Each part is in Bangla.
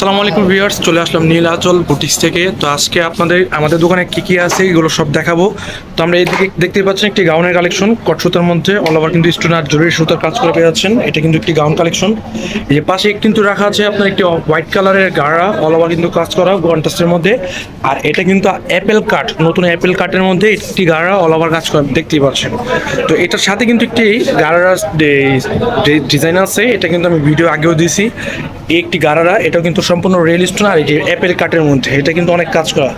আসসালামু আলাইকুম ভিউয়ার্স, চলে আসলাম নীলাচল বুটিক্স থেকে। তো আজকে আপনাদের, আমাদের দোকানে কি কি আছে, এগুলো সব দেখাবো। তো আমরা এইদিকে দেখতে পাচ্ছেন একটি গাউনের কালেকশন কট সুতার মধ্যে অল ওভার কিন্তু স্টোন আর জরুরি সুতার কাজ করে পেয়ে যাচ্ছেন এটা কিন্তু একটি গাউন কালেকশন। এই পাশে কিন্তু রাখা আছে আপনার একটি হোয়াইট কালারের গাড়া অল ওভার কিন্তু কাজ করা গন্টাসের মধ্যে। আর এটা কিন্তু অ্যাপেল কাট নতুন অ্যাপেল কাটের মধ্যে একটি গাড়া অল ওভার কাজ করা, দেখতেই পাচ্ছেন। তো এটার সাথে কিন্তু একটি গাড়ার ডিজাইন আছে, এটা কিন্তু আমি ভিডিও আগেও দিয়েছি। এই একটি গারারা এটাও কিন্তু সম্পূর্ণ রিয়েল স্টোন আর যে অ্যাপেল কাটের মধ্যে এটা কিন্তু অনেক কাজ করা।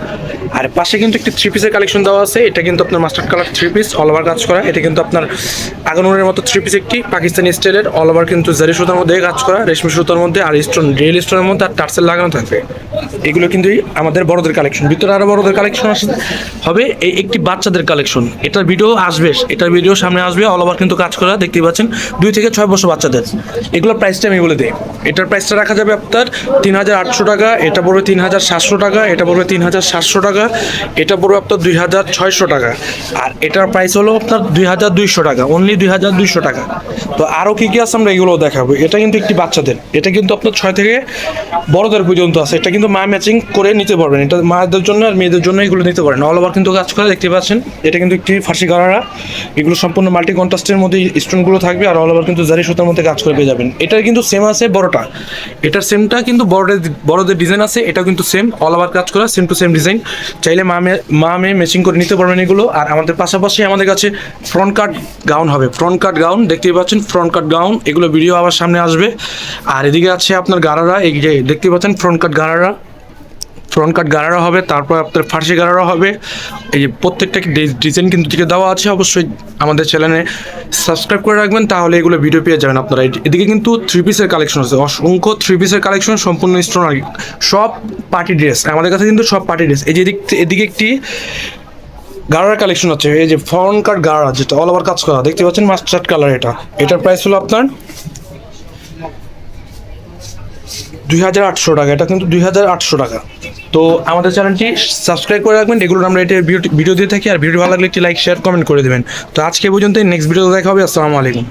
আর পাশে কিন্তু একটি থ্রি পিসের কালেকশন দেওয়া আছে। এটা কিন্তু আপনার mustard colour three piece all over কাজ করা। এটা কিন্তু আপনার আগানুরের মতো থ্রি পিস একটি পাকিস্তানি স্টাইলের অল ওভার কিন্তু জারি সুতার মধ্যে কাজ করা, রেশমি সুতার মধ্যে আর স্টোন রিয়েল স্টোনের মধ্যে আর টার্সেল লাগানো থাকবে। এগুলো কিন্তু আমাদের বড়দের কালেকশন ভিতরে আরও বড়দের কালেকশন আসবে হবে এই একটি বাচ্চাদের কালেকশন এটার ভিডিও আসবে, এটার ভিডিও সামনে আসবে অল ওভার কিন্তু কাজ করা, দেখতেই পাচ্ছেন। দুই থেকে ছয় বছর বাচ্চাদের। এগুলোর প্রাইসটা আমি বলে দিই। এটার প্রাইসটা রাখা যাবে আপনার তিন হাজার আটশো টাকা, এটা পড়বে তিন হাজার সাতশো টাকা, এটা পড়বে তিন হাজার সাতশো টাকা এটা পড়বে আপনার দুই হাজার ছয়শো টাকা। আর এটার প্রাইস হলো আপনার দুই হাজার দুইশো টাকা অনলি দুই হাজার দুইশো টাকা। তো আরও কী কী আছে আমরা এগুলো দেখাবো। এটা কিন্তু একটি বাচ্চাদের। এটা কিন্তু আপনার ছয় থেকে বড়দের পর্যন্ত আছে। এটা কিন্তু মা ম্যাচিং করে নিতে পারবেন। এটা মাদের জন্য আর মেয়েদের জন্য এগুলো নিতে পারেন। অল ওভার কিন্তু কাজ করে, দেখতে পাচ্ছেন। এটা কিন্তু একটি ফার্সি গাড়ারা। এগুলো সম্পূর্ণ মাল্টি কন্ট্রাস্টের মধ্যে স্টোনগুলো থাকবে আর অল ওভার কিন্তু জারি সুতার মধ্যে কাজ করে পেয়ে যাবেন। এটার কিন্তু সেম আছে বড়টা। এটার সেমটা কিন্তু বড়দের বড়দের ডিজাইন আছে। এটাও কিন্তু সেম অল ওভার কাজ করা সেম টু সেম ডিজাইন চাইলে মা মেয়ে মা মেয়ে ম্যাচিং করে নিতে পারবেন এগুলো। আর আমাদের পাশাপাশি আমাদের কাছে ফ্রন্ট কাট গাউন হবে। ফ্রন্ট কাট গাউন দেখতেই পাচ্ছেন ফ্রন্ট কাট গাউন এগুলো ভিডিও আবার সামনে আসবে। আর এদিকে আছে আপনার গারারা, এই যে দেখতে পাচ্ছেন front cut gharara. Front cut gharara হবে, তারপর আপনার ফার্সি গারারা হবে। এই যে প্রত্যেকটা ডিজাইন কিন্তু দিকে দেওয়া আছে অবশ্যই আমাদের চ্যানেলে সাবস্ক্রাইব করে রাখবেন, তাহলে এগুলো ভিডিও পেয়ে যাবেন আপনারা। এদি- এদিকে কিন্তু থ্রি পিসের কালেকশন আছে। অসংখ্য থ্রি পিসের কালেকশন সম্পূর্ণ স্টোন আর। সব পার্টি ড্রেস আমাদের কাছে কিন্তু সব পার্টি ড্রেস এই যে এদিকে একটি গাড়ার কালেকশন আছে। এই যে ফ্রন্ট কাট গাড়া, যেটা অল ওভার কাজ করা। দেখতে পাচ্ছেন মাস্টার্ড কালার এটা। এটার প্রাইস হলো আপনার দুই হাজার আটশো টাকা। এটা কিন্তু দুই হাজার আটশো টাকা। তো আমাদের চ্যানেলটি সাবস্ক্রাইব করে রাখবেন রেগুলার আমরা এটা ভিডিও দিয়ে থাকি, আর ভিডিও ভালো লাগলে একটি লাইক শেয়ার কমেন্ট করে দেবেন। তো আজকে পর্যন্ত নেক্সট ভিডিও দেখা হবে, আসসালামু আলাইকুম।